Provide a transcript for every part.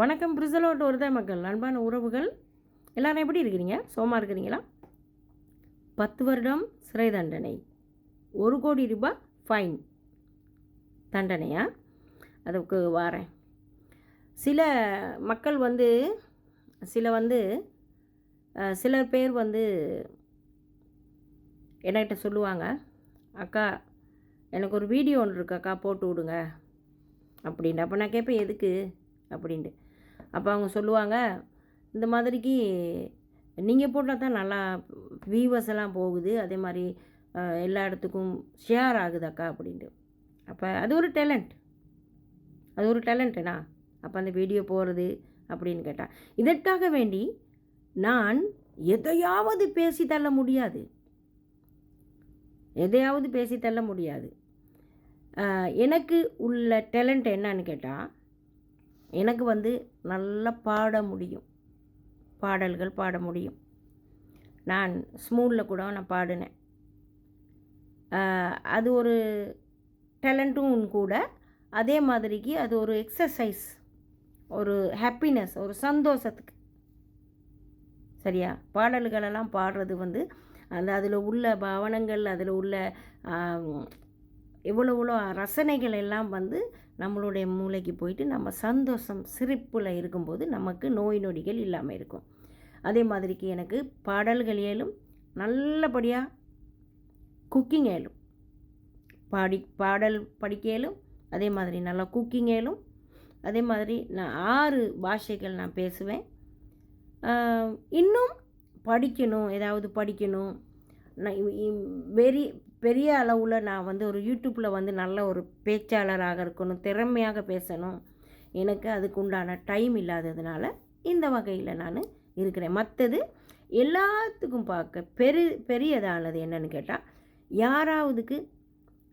வணக்கம் பிரிசலோட் ஒருத மக்கள். அன்பான உறவுகள் எல்லாரும் எப்படி இருக்கிறீங்க? சோமா இருக்கிறீங்களா? பத்து வருடம் சிறை தண்டனை. ஒரு கோடி ரூபாய் ஃபைன் தண்டனையா? அதுக்கு வாரேன். சில மக்கள் வந்து சில வந்து சிலர் பேர் வந்து என்கிட்ட சொல்லுவாங்க அக்கா எனக்கு ஒரு வீடியோ ஒன்று இருக்கு அக்கா போட்டு விடுங்க. அப்படின்ட்டு. அப்போ நான் கேட்பேன் எதுக்கு? அப்படின்ட்டு. அப்போ அவங்க சொல்லுவாங்க இந்த மாதிரிக்கு நீங்கள் போட்டால் தான் நல்லா வியூவர்ஸ் எல்லாம் போகுது. அதே மாதிரி எல்லா இடத்துக்கும் ஷேர் ஆகுது அக்கா அப்படின்ட்டு. அப்போ அது ஒரு டேலண்ட் அது ஒரு டேலண்ட்டுண்ணா அப்போ அந்த வீடியோ போகிறது அப்படின்னு கேட்டால் இதற்காக வேண்டி நான் எதையாவது பேசி தள்ள முடியாது. எதையாவது பேசி தள்ள முடியாது. எனக்கு உள்ள டேலண்ட் என்னன்னு கேட்டால் எனக்கு வந்து நல்லா பாட முடியும். பாடல்கள் பாட முடியும். நான் ஸ்மூலில் கூட நான் பாடினேன். அது ஒரு டேலண்ட்டும் கூட. அதே மாதிரிக்கு அது ஒரு எக்ஸசைஸ் ஒரு ஹாப்பினஸ் ஒரு சந்தோஷத்துக்கு. சரியா? பாடல்களெல்லாம் பாடுறது வந்து அந்த அதில் உள்ள பவனங்கள் அதில் உள்ள எவ்வளோ எவ்வளோ ரசனைகள் எல்லாம் வந்து நம்மளுடைய மூளைக்கு போயிட்டு நம்ம சந்தோஷம் சிரிப்பில் இருக்கும்போது நமக்கு நோய் நொடிகள் இல்லாமல் இருக்கும். அதே மாதிரிக்கு எனக்கு பாடல்கள் ஏலும் நல்லபடியாக குக்கிங் ஏலும் பாடி பாடல் படிக்கலும் அதே மாதிரி நல்லா குக்கிங் ஏலும் அதே மாதிரி நான் ஆறு பாஷைகள் நான் பேசுவேன். இன்னும் படிக்கணும் ஏதாவது படிக்கணும். நான் வெரி பெரிய அளவில் நான் வந்து ஒரு யூடியூப்பில் வந்து நல்ல ஒரு பேச்சாளராக இருக்கணும் திறமையாக பேசணும். எனக்கு அதுக்கு உண்டான டைம் இல்லாததுனால இந்த வகையில் நான் இருக்கிறேன். மற்றது எல்லாத்துக்கும் பார்க்க பெரு பெரியதானது என்னன்னு கேட்டால் யாராவதுக்கு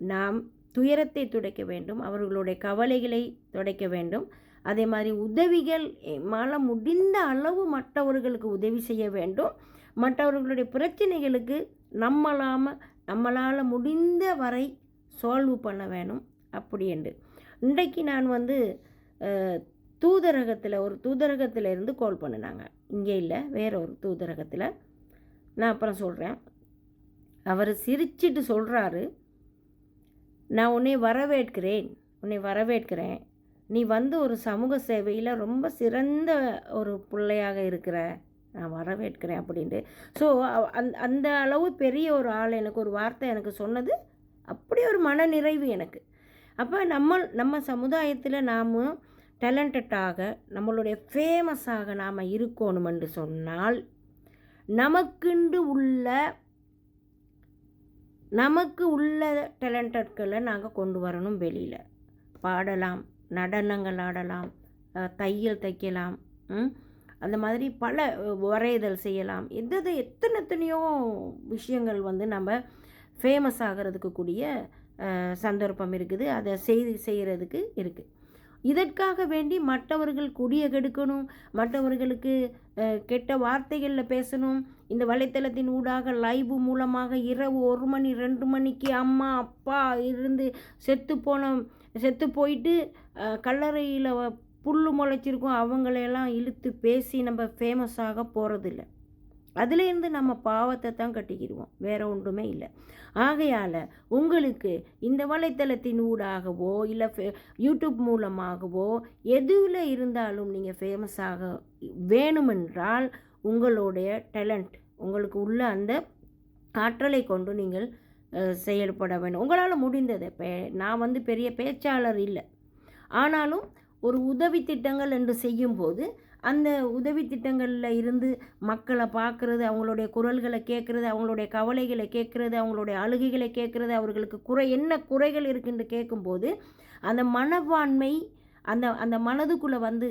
நாம் துயரத்தை துடைக்க வேண்டும் அவர்களுடைய கவலைகளை துடைக்க வேண்டும் அதே மாதிரி உதவிகள் எம்மால் முடிந்த அளவு மற்றவர்களுக்கு உதவி செய்ய வேண்டும். மற்றவர்களுடைய பிரச்சனைகளுக்கு நம்மளாமல் நம்மளால் முடிந்த வரை சால்வ் பண்ண வேணும் அப்படி என்று. இன்றைக்கு நான் வந்து தூதரகத்தில் ஒரு தூதரகத்தில் இருந்து கால் பண்ணினாங்க. இங்கே இல்லை வேற ஒரு தூதரகத்தில். நான் அப்புறம் சொல்கிறேன் அவர் சிரிச்சிட்டு சொல்கிறாரு நான் உன்னை வரவேற்கிறேன். உன்னை வரவேற்கிறேன். நீ வந்து ஒரு சமூக சேவையில் ரொம்ப சிறந்த ஒரு பிள்ளையாக இருக்கிற. நான் வரவேற்கிறேன் அப்படின்ட்டு. ஸோ அந் அந்த அளவு பெரிய ஒரு ஆள் எனக்கு ஒரு வார்த்தை எனக்கு சொன்னது. அப்படி ஒரு மன நிறைவு எனக்கு. அப்போ நம்ம நம்ம சமுதாயத்தில் நாம் டேலண்டடாக நம்மளுடைய ஃபேமஸாக நாம் இருக்கணுமென்று சொன்னால் நமக்குண்டு உள்ள நமக்கு உள்ள டேலண்டட்களை நாங்கள் கொண்டு வரணும் வெளியில். பாடலாம் நடனங்கள் ஆடலாம் தையல் தைக்கலாம் ம்? அந்த மாதிரி பல வரைதல் செய்யலாம். எது எத்தனை எத்தனையோ விஷயங்கள் வந்து நம்ம ஃபேமஸ் ஆகிறதுக்கு கூடிய சந்தர்ப்பம் இருக்குது. அதை செய்து செய்கிறதுக்கு இருக்குது இதற்காக வேண்டி மற்றவர்கள் குடிய கெடுக்கணும் மற்றவர்களுக்கு கெட்ட வார்த்தைகளில் பேசணும். இந்த வலைத்தளத்தின் ஊடாக லைவ் மூலமாக இரவு ஒரு மணி ரெண்டு மணிக்கு அம்மா அப்பா இருந்து செத்து போன செத்து போயிட்டு கல்லறையில் புல் முளைச்சிருக்கும் அவங்களையெல்லாம் இழுத்து பேசி நம்ம ஃபேமஸ் ஆக போகிறதில்ல அதுலேருந்து நம்ம பாவத்தை தான் கட்டிக்கிடுவோம். வேற ஒன்றுமே இல்லை. ஆகையால் உங்களுக்கு இந்த வலைத்தளத்தின் ஊடாகவோ இல்லை ஃபே யூடியூப் மூலமாகவோ எதுவில் இருந்தாலும் நீங்கள் ஃபேமஸ் ஆக வேணுமென்றால் உங்களுடைய டேலண்ட் உங்களுக்கு உள்ள அந்த ஆற்றலை கொண்டு நீங்கள் செயல்பட வேண்டும். உங்களால் முடிந்தது நான் வந்து பெரிய பேச்சாளர் இல்லை. ஆனாலும் ஒரு உதவி திட்டங்கள் என்று செய்யும்போது அந்த உதவி திட்டங்களில் இருந்து மக்களை பார்க்குறது அவங்களுடைய குரல்களை கேட்குறது அவங்களுடைய கவலைகளை கேட்குறது அவங்களுடைய அழுகைகளை கேட்குறது அவர்களுக்கு குறை என்ன குறைகள் இருக்குன்னு கேட்கும்போது அந்த மனப்பான்மை அந்த அந்த மனதுக்குள்ளே வந்து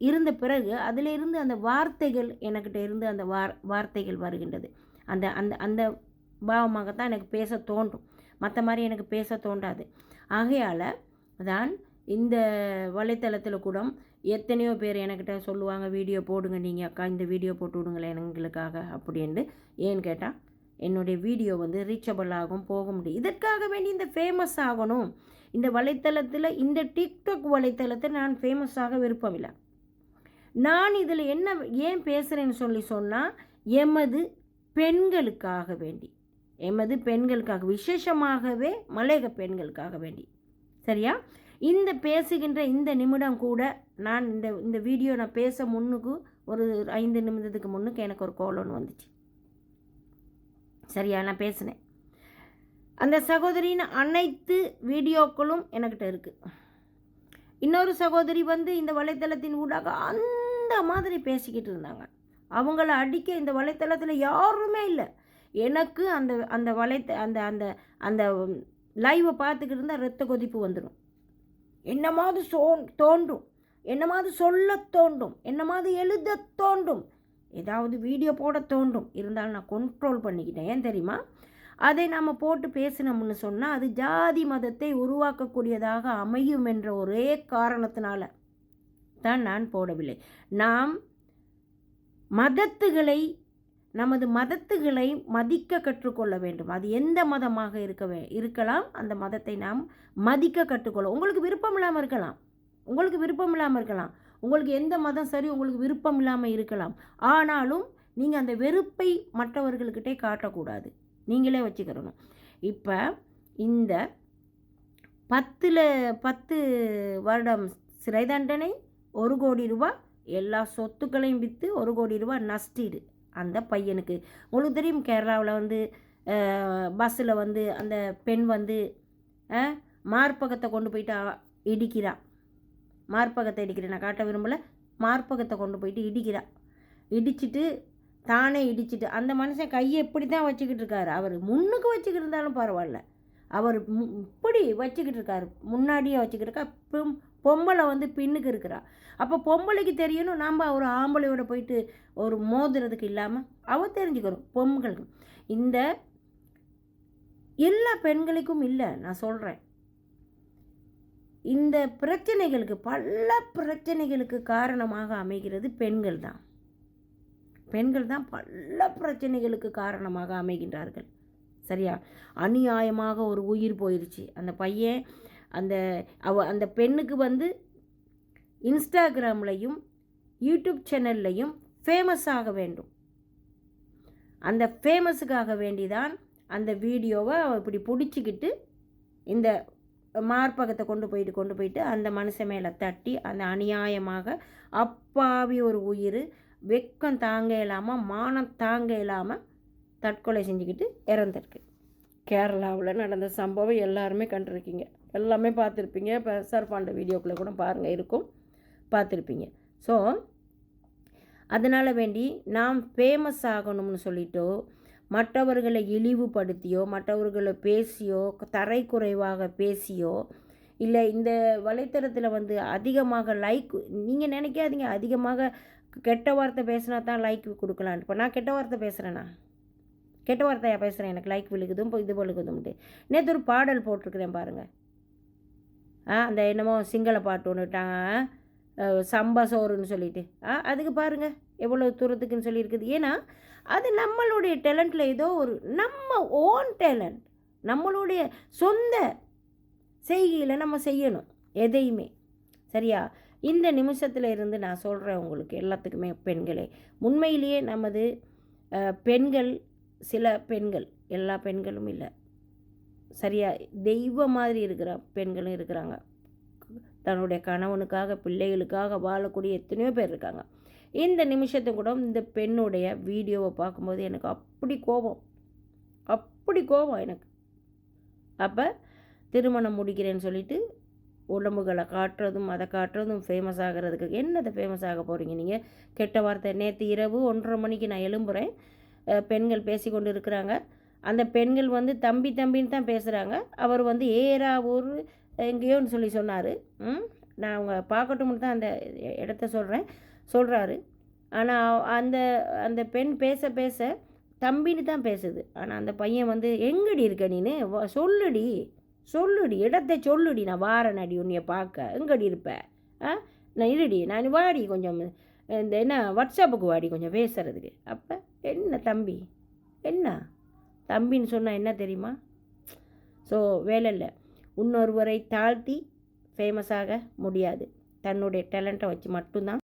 இருந்த பிறகு அதிலிருந்து அந்த வார்த்தைகள் எனக்கிட்ட இருந்து அந்த வார் வார்த்தைகள் வருகின்றது. அந்த அந்த அந்த பாவமாகத்தான் எனக்கு பேச தோன்றும். மற்ற மாதிரி எனக்கு பேச தோன்றாது. ஆகையால் தான் இந்த வலைத்தளத்தில் கூட எத்தனையோ பேர் என்கிட்ட சொல்லுவாங்க வீடியோ போடுங்க நீங்கள் அக்கா இந்த வீடியோ போட்டு விடுங்களேன் எங்களுக்காக அப்படின்ட்டு. ஏன்னு கேட்டால் என்னுடைய வீடியோ வந்து ரீச்சபிள் ஆகும் போக முடியும். இதற்காக வேண்டி இந்த ஃபேமஸ் ஆகணும். இந்த வலைத்தளத்தில் இந்த டிக்டாக் வலைத்தளத்தை நான் ஃபேமஸ் ஆக விருப்பமில்லை. நான் இதில் என்ன ஏன் பேசுகிறேன்னு சொல்லி சொன்னால் எமது பெண்களுக்காக வேண்டி. எமது பெண்களுக்காக விசேஷமாகவே மலையக பெண்களுக்காக வேண்டி. சரியா? இந்த பேசுகின்ற இந்த நிமிடம் கூட நான் இந்த இந்த வீடியோ நான் பேச முன்னுக்கு ஒரு ஐந்து நிமிடத்துக்கு முன்னுக்கு எனக்கு ஒரு கோல் ஒன்று வந்துச்சு. சரியா? நான் பேசினேன். அந்த சகோதரியின் அனைத்து வீடியோக்களும் என்கிட்ட இருக்குது இன்னொரு சகோதரி வந்து இந்த வலைத்தளத்தின் ஊடாக அந்த மாதிரி பேசிக்கிட்டு இருந்தாங்க. அவங்கள அடிக்க இந்த வலைத்தளத்தில் யாருமே இல்லை. எனக்கு அந்த அந்த வலைத்த அந்த அந்த அந்த லைவை பார்த்துக்கிட்டு இருந்தால் ரத்த கொதிப்பு வந்துடும் என்னமாவது சோ தோன்றும். என்னமாவது சொல்ல தோண்டும் என்னமாவது எழுத தோண்டும் ஏதாவது வீடியோ போட தோண்டும் இருந்தாலும் நான் கண்ட்ரோல் பண்ணிக்கிட்டேன். ஏன் தெரியுமா? அதை நாம் போட்டு பேசினோம்னு சொன்னால் அது ஜாதி மதத்தை உருவாக்கக்கூடியதாக அமையும் என்ற ஒரே காரணத்தினால தான் நான் போடவில்லை. நாம் மதத்துகளை நமது மதத்துகளை மதிக்க கற்றுக்கொள்ள வேண்டும். அது எந்த மதமாக இருக்க வே இருக்கலாம். அந்த மதத்தை நாம் மதிக்க கற்றுக்கொள்ள உங்களுக்கு விருப்பம் இல்லாமல் இருக்கலாம். உங்களுக்கு விருப்பம் இல்லாமல் இருக்கலாம். உங்களுக்கு எந்த மதம் சரி உங்களுக்கு விருப்பம் இல்லாமல் இருக்கலாம். ஆனாலும் நீங்கள் அந்த வெறுப்பை மற்றவர்களுக்கிட்டே காட்டக்கூடாது. நீங்களே வச்சுக்கிறணும். இப்போ இந்த பத்தில் பத்து வருடம் சிறை தண்டனை ஒரு கோடி ரூபா எல்லா சொத்துக்களையும் விற்று ஒரு கோடி ரூபா நஷ்டீடு. அந்த பையனுக்கு. உங்களுக்கு தெரியும் கேரளாவில் வந்து பஸ்ஸில் வந்து அந்த பெண் வந்து மார்பகத்தை கொண்டு போயிட்டு இடிக்கிறா. மார்பகத்தை இடிக்கிறேன். நான் காட்ட விரும்பலை. மார்பகத்தை கொண்டு போயிட்டு இடிக்கிறா. இடிச்சிட்டு தானே இடிச்சிட்டு அந்த மனுஷன் கையை இப்படி தான் வச்சுக்கிட்டு இருக்காரு. அவர் முன்னுக்கு வச்சுக்கிட்டு இருந்தாலும் பரவாயில்ல. அவர் இப்படி வச்சுக்கிட்டு இருக்காரு. முன்னாடியே வச்சுக்கிட்டு இருக்கா. பொம்பளை வந்து பின்னுக்கு இருக்கிறா. அப்போ பொம்பளைக்கு தெரியணும் நாம் ஒரு ஆம்பளையோட போயிட்டு ஒரு மோதுறதுக்கு இல்லாமல் அவ தெரிஞ்சுக்கணும் பொம்பளுக்கு. இந்த எல்லா பெண்களுக்கும் இல்லை நான் சொல்கிறேன் இந்த பிரச்சனைகளுக்கு பல பிரச்சனைகளுக்கு காரணமாக அமைகிறது பெண்கள் தான். பெண்கள் தான் பல பிரச்சனைகளுக்கு காரணமாக அமைகின்றார்கள். சரியா? அநியாயமாக ஒரு உயிர் போயிடுச்சு அந்த பையன் அந்த அவ அந்த பெண்ணுக்கு வந்து இன்ஸ்டாகிராம்லையும் யூடியூப் சேனல்லையும் ஃபேமஸ் ஆக வேண்டும். அந்த ஃபேமஸுக்காக வேண்டி தான் அந்த வீடியோவை இப்படி பிடிச்சிக்கிட்டு இந்த மார்பகத்தை கொண்டு போயிட்டு கொண்டு போயிட்டு அந்த மனுஷன் மேலே தட்டி அந்த அநியாயமாக அப்பாவி ஒரு உயிர் வெக்கம் தாங்க இல்லாமல் மானம் தாங்க இல்லாமல் தற்கொலை செஞ்சுக்கிட்டு இறந்துருக்கு. கேரளாவில் நடந்த சம்பவம் எல்லாருமே கண்டிருக்கீங்க. எல்லாமே பார்த்துருப்பீங்க. இப்போ சர்ஃபாண்ட வீடியோக்குள்ளே கூட பாருங்கள் இருக்கும். பார்த்துருப்பீங்க. ஸோ அதனால் வேண்டி நாம் ஃபேமஸ் ஆகணும்னு சொல்லிட்டோ மற்றவர்களை இழிவுபடுத்தியோ மற்றவர்களை பேசியோ தரை குறைவாக பேசியோ இல்லை இந்த வலைத்தளத்தில் வந்து அதிகமாக லைக் நீங்கள் நினைக்காதீங்க அதிகமாக கெட்ட வார்த்தை பேசினா தான் லைக் கொடுக்கலான்ட்டு இப்போ நான் கெட்ட வார்த்தை பேசுகிறேண்ணா கெட்ட வார்த்தையாக பேசுகிறேன் எனக்கு லைக் விழுகுதும் இப்போ இது விழுகுதும்ட்டு. நேற்று ஒரு பாடல் போட்டிருக்கிறேன் பாருங்கள் அந்த என்னமோ சிங்கள பாட்டு ஒன்றுட்டாங்க சம்பா சோறுன்னு சொல்லிட்டு. ஆ அதுக்கு பாருங்கள் எவ்வளோ தூரத்துக்குன்னு சொல்லியிருக்குது. ஏன்னா அது நம்மளுடைய டேலண்ட்டில் ஏதோ ஒரு நம்ம ஓன் டேலண்ட் நம்மளுடைய சொந்த செய்கையில் நம்ம செய்யணும் எதையுமே. சரியா? இந்த நிமிஷத்தில் இருந்து நான் சொல்கிறேன் உங்களுக்கு எல்லாத்துக்குமே பெண்களே. உண்மையிலேயே நமது பெண்கள் சில பெண்கள் எல்லா பெண்களும் இல்லை. சரியா தெய்வ மாதிரி இருக்கிற பெண்களும் இருக்கிறாங்க. தன்னுடைய கணவனுக்காக பிள்ளைகளுக்காக வாழக்கூடிய எத்தனையோ பேர் இருக்காங்க. இந்த நிமிஷத்தை கூட இந்த பெண்ணுடைய வீடியோவை பார்க்கும்போது எனக்கு அப்படி கோபம். அப்படி கோபம் எனக்கு. அப்போ திருமணம் முடிக்கிறேன்னு சொல்லிட்டு உடம்புகளை காட்டுறதும் அதை காட்டுறதும் ஃபேமஸ் ஆகிறதுக்கு என்னதை ஃபேமஸ் ஆக போகிறீங்க நீங்கள் கெட்ட வார்த்தை. நேற்று இரவு ஒன்றரை மணிக்கு நான் எழும்புகிறேன் பெண்கள் பேசி கொண்டு இருக்கிறாங்க. அந்த பெண்கள் வந்து தம்பி தம்பின்னு தான் பேசுகிறாங்க அவர் வந்து ஏரா ஊர் எங்கேயோன்னு சொல்லி சொன்னார். நான் அவங்க பார்க்கட்டும் தான் அந்த இடத்த சொல்கிறேன் சொல்கிறாரு ஆனால் அந்த அந்த பெண் பேச பேச தம்பின்னு தான் பேசுது. ஆனால் அந்த பையன் வந்து எங்கடி இருக்க நீனு? சொல்லுடி. சொல்லுடி. இடத்தை சொல்லுடி. நான் வாரன் அடி உன்னைய பார்க்க. எங்கடி இருப்பேன் ஆ? நான் இருடி. நான் வாடி கொஞ்சம். இந்த என்ன வாட்ஸ்அப்புக்கு வாடி கொஞ்சம் பேசுகிறதுக்கு அப்போ என்ன தம்பி? என்ன? தம்பின்னு சொன்னால் என்ன தெரியுமா? ஸோ வேலை இல்லை. இன்னொருவரை தாழ்த்தி ஃபேமஸாக முடியாது. தன்னுடைய டேலண்ட்டை வச்சு மட்டும்தான்